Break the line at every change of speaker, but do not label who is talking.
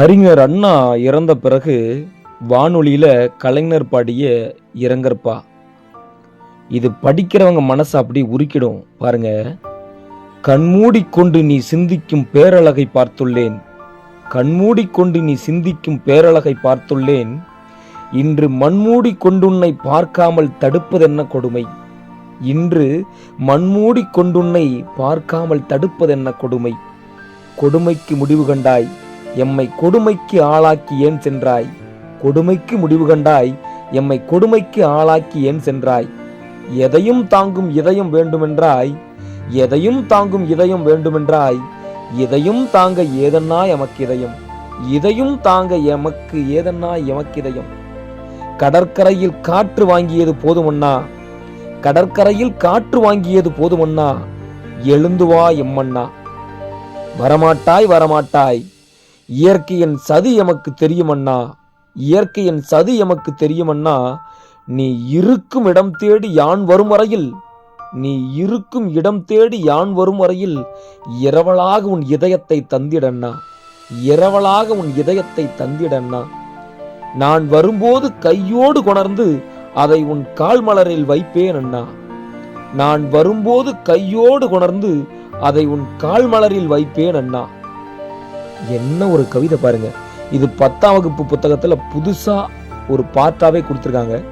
அறிஞர் அண்ணா இறந்த பிறகு வானொலியில் கலைஞர் பாடிய இறங்கற்பா இது படிக்கிறவங்க மனசை அப்படி உருக்கிடும் பாருங்க. கண்மூடிக்கொண்டு நீ சிந்திக்கும் பேரழகை பார்த்துள்ளேன். கண்மூடிக்கொண்டு நீ சிந்திக்கும் பேரழகை பார்த்துள்ளேன். இன்று மண்மூடி கொண்டுன்னை பார்க்காமல் தடுப்பதென்ன கொடுமை? இன்று மண்மூடி கொண்டுன்னை பார்க்காமல் தடுப்பதென்ன கொடுமை? கொடுமைக்கு முடிவு கண்டாய். எம்மை கொடுமைக்கு ஆளாக்கி ஏன் சென்றாய்? கொடுமைக்கு முடிவு கண்டாய் எம்மை கொடுமைக்கு ஆளாக்கி ஏன் சென்றாய்? எதையும் தாங்கும் இதயம் வேண்டுமென்றாய் எதையும் தாங்கும் இதயம் வேண்டுமென்றாய் இதையும் தாங்க ஏதன்னா எமக்கு இதயம் இதையும் தாங்க எமக்கு ஏதன்னா எமக்கு இதயம். கடற்கரையில் காற்று வாங்கியது போதுமண்ணா? கடற்கரையில் காற்று வாங்கியது போதுமண்ணா? எழுந்து வா எம்மண்ணா. வரமாட்டாய் வரமாட்டாய். இயற்கையின் சதி எமக்கு தெரியுமண்ணா? இயற்கையின் சதி எமக்கு தெரியுமண்ணா? நீ இருக்கும் இடம் தேடி யான் வரும் வரையில்? நீ இருக்கும் இடம் தேடி யான் வரும் வரையில் இரவலாக உன் இதயத்தை தந்திடண்ணா. இரவலாக உன் இதயத்தை தந்திடண்ணா. நான் வரும்போது கையோடு கொணர்ந்து அதை உன் கால் மலரில் வைப்பேன் அண்ணா நான் வரும்போது கையோடு கொணர்ந்து அதை உன் கால் மலரில் வைப்பேன் அண்ணா என்ன ஒரு கவிதை பாருங்க. இது பத்தாம் வகுப்பு புத்தகத்தில் புதுசாக ஒரு பார்ட்டாகவே கொடுத்துருக்காங்க.